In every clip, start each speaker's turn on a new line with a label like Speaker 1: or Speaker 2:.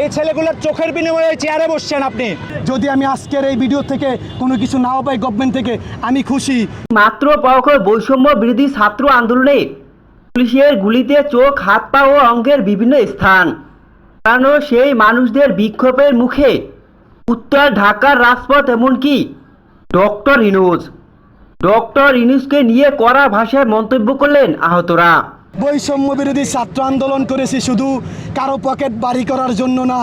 Speaker 1: এই ছেলেগুলোর চোখের বিনিময়ে চেয়ারে বসছেন আপনি।
Speaker 2: যদি আমি আজকের এই ভিডিও থেকে কোনো কিছু নাও পাই গভর্নমেন্ট থেকে আমি খুশি।
Speaker 3: মাত্র পাওয়া বৈষম্য বিরোধী ছাত্র আন্দোলনে পুলিশের গুলিতে চোখ হাত পা ও অঙ্গের বিভিন্ন স্থান। কারণ সেই মানুষদের বিক্ষোভের মুখে উত্তর ঢাকার রাজপথ এমনকি ডক্টর ইনুজ। ডক্টর ইনুজকে নিয়ে কড়া ভাষায় মন্তব্য করলেন আহতরা।
Speaker 2: বৈষম্য বিরোধী ছাত্র আন্দোলন করেছি শুধু কারও পকেট বাড়ি করার জন্য না।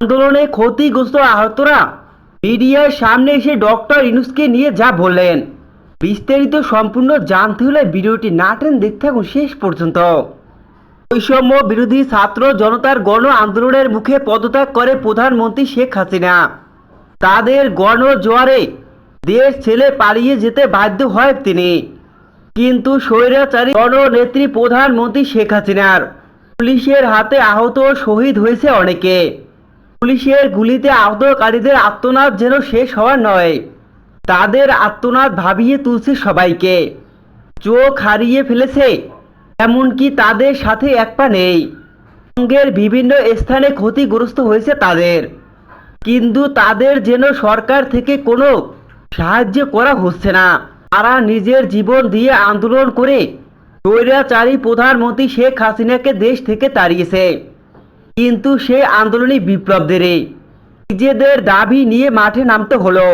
Speaker 3: আন্দোলনে ক্ষতিগ্রস্ত আহতরা। মিডিয়ার সামনে এসে ডক্টর ইনুসকে নিয়ে যা বললেন। বিস্তারিত সম্পূর্ণ জানতে হলে ভিডিওটি না টেন দেখতে থাকুন শেষ পর্যন্ত। বৈষম্য বিরোধী ছাত্র জনতার গণ আন্দোলনের মুখে পদত্যাগ করে প্রধানমন্ত্রী শেখ হাসিনা। তাদের গণ জোয়ারে দেশ ছেলে পালিয়ে যেতে বাধ্য হয় তিনি। কিন্তু স্বৈরাচারী গণনেত্রী প্রধানমন্ত্রী শেখ হাসিনার পুলিশের হাতে আহত শহীদ হয়েছে অনেকে। পুলিশের গুলিতে আহতকারীদের আত্মনাদ যেন শেষ হওয়ার নয়। তাদের আত্মনাদ ভাবিয়ে তুলছে সবাইকে। চোখ হারিয়ে ফেলেছে, এমনকি তাদের সাথে এক পা নেই। অঙ্গের বিভিন্ন স্থানে ক্ষতিগ্রস্ত হয়েছে তাদের। কিন্তু তাদের যেন সরকার থেকে কোনো সাহায্য করা হচ্ছে না। তারা নিজের জীবন দিয়ে আন্দোলন করে স্বৈরাচারী প্রধানমন্ত্রী শেখ হাসিনাকে দেশ থেকে তাড়িয়েছে। কিন্তু সে আন্দোলনী বিপ্লবদেরই নিজেদের দাবি নিয়ে মাঠে নামতে হলো।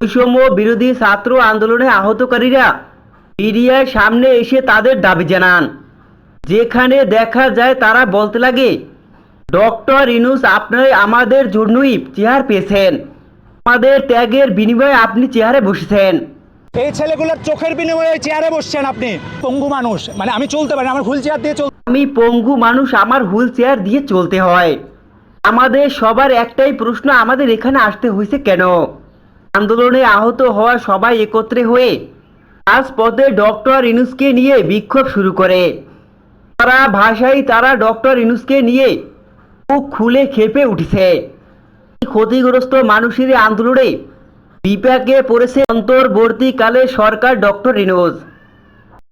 Speaker 3: বৈষম্য বিরোধী ছাত্র আন্দোলনে আহতকারীরা মিডিয়ার সামনে এসে তাদের দাবি জানান। যেখানে দেখা যায় তারা বলতে লাগে, ডক্টর ইনুস আপনারা আমাদের জন্যই চেয়ার পেয়েছেন। আমাদের ত্যাগের বিনিময়ে আপনি চেয়ারে বসেছেন।
Speaker 1: এই ছেলেগুলোর চোখের বিনিময়ে চেয়ারে বসছেন আপনি। পঙ্গু মানুষ। মানে আমি চলতে পারি আমার হুইল চেয়ার দিয়ে চল
Speaker 3: আমি পঙ্গু মানুষ, আমার হুইল চেয়ার দিয়ে চলতে হয়। আমাদের সবার একটাই প্রশ্ন, আমাদের এখানে আসতে হয়েছে কেন? আন্দোলনে আহত হওয়া সবাই একত্রে হয়ে রাজপথে ডক্টর ইনুসকে নিয়ে বিক্ষোভ শুরু করে। তারা ভাষায় তারা ডক্টর ইনুসকে নিয়ে মুখ খুলে খেপে উঠেছে। ক্ষতিগ্রস্ত মানুষের আন্দোলনে বিপাকে পড়েছে অন্তর্বর্তীকালে সরকার ডক্টর ইনুস